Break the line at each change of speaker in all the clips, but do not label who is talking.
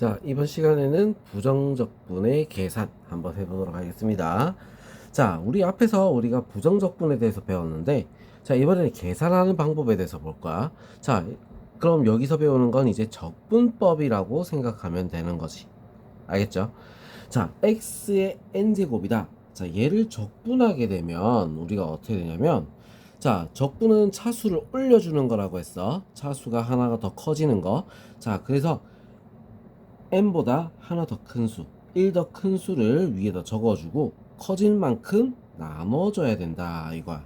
자, 이번 시간에는 부정적분의 계산 한번 해보도록 하겠습니다. 자, 우리 앞에서 우리가 부정적분에 대해서 배웠는데, 자, 이번에는 계산하는 방법에 대해서 볼 거야. 자, 그럼 여기서 배우는 건 이제 적분법이라고 생각하면 되는 거지. 알겠죠? 자, x의 n제곱이다. 자, 얘를 적분하게 되면 우리가 어떻게 되냐면, 자, 적분은 차수를 올려주는 거라고 했어. 차수가 하나가 더 커지는 거. 자, 그래서 n보다 하나 더 큰 수, 1 더 큰 수를 위에다 적어주고 커진 만큼 나눠줘야 된다 이거야.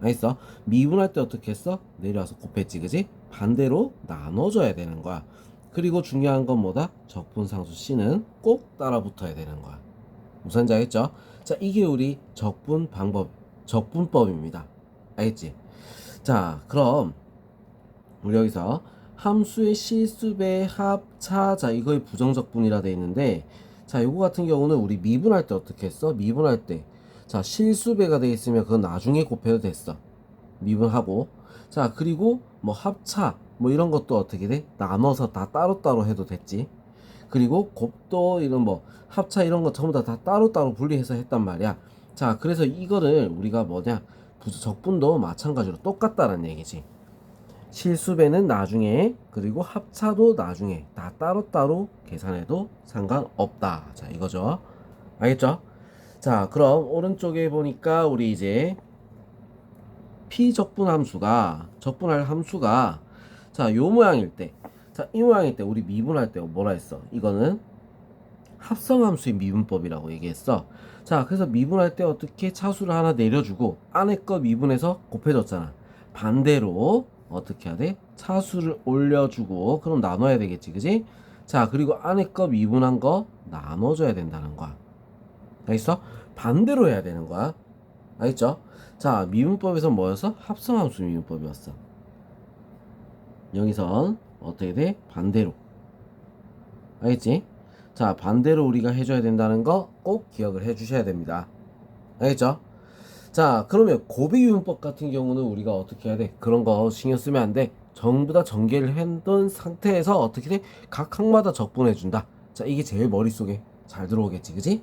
알겠어? 미분할 때 어떻게 했어? 내려와서 곱했지, 그지? 반대로 나눠줘야 되는 거야. 그리고 중요한 건 뭐다? 적분상수 C는 꼭 따라 붙어야 되는 거야. 무슨 알겠죠? 자, 이게 우리 적분 방법, 적분법입니다. 알겠지? 자, 그럼 우리 여기서 함수의 실수배 합차. 자 이거의 부정적분이라 돼 있는데 자 요거 같은 경우는 우리 미분할 때 어떻게 했어? 미분할 때 자 실수배가 돼 있으면 그건 나중에 곱해도 됐어. 미분하고. 자 그리고 뭐 합차 뭐 이런 것도 어떻게 돼? 나눠서 다 따로따로 해도 됐지. 그리고 곱도 이런 뭐 합차 이런 거 전부 다, 다 따로따로 분리해서 했단 말이야. 자 그래서 이거를 우리가 뭐냐? 부정 적분도 마찬가지로 똑같다는 얘기지 실수배는 나중에 그리고 합차도 나중에 다 따로따로 계산해도 상관없다. 자, 이거죠. 알겠죠? 자, 그럼 오른쪽에 보니까 우리 이제 피적분 함수가 적분할 함수가 자, 요 모양일 때 자, 이 모양일 때 우리 미분할 때 뭐라 했어? 이거는 합성함수의 미분법이라고 얘기했어. 자, 그래서 미분할 때 어떻게 차수를 하나 내려주고 안에 거 미분해서 곱해줬잖아. 반대로 어떻게 해야 돼? 차수를 올려주고 그럼 나눠야 되겠지, 그지? 자, 그리고 안에 거 미분한 거 나눠줘야 된다는 거야. 알겠어? 반대로 해야 되는 거야. 알겠죠? 자, 미분법에서 뭐였어? 합성함수 미분법이었어. 여기선 어떻게 돼? 반대로. 알겠지? 자, 반대로 우리가 해줘야 된다는 거 꼭 기억을 해 주셔야 됩니다. 알겠죠? 자, 그러면 고비유분법 같은 경우는 우리가 어떻게 해야 돼? 그런 거 신경 쓰면 안 돼. 전부 다 전개를 해둔 상태에서 어떻게 돼? 각 항마다 적분해준다. 자, 이게 제일 머릿속에 잘 들어오겠지, 그지?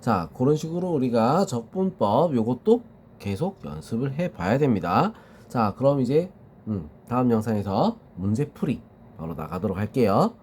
자, 그런 식으로 우리가 적분법 요것도 계속 연습을 해 봐야 됩니다. 자, 그럼 이제 음, 다음 영상에서 문제 풀이 바로 나가도록 할게요.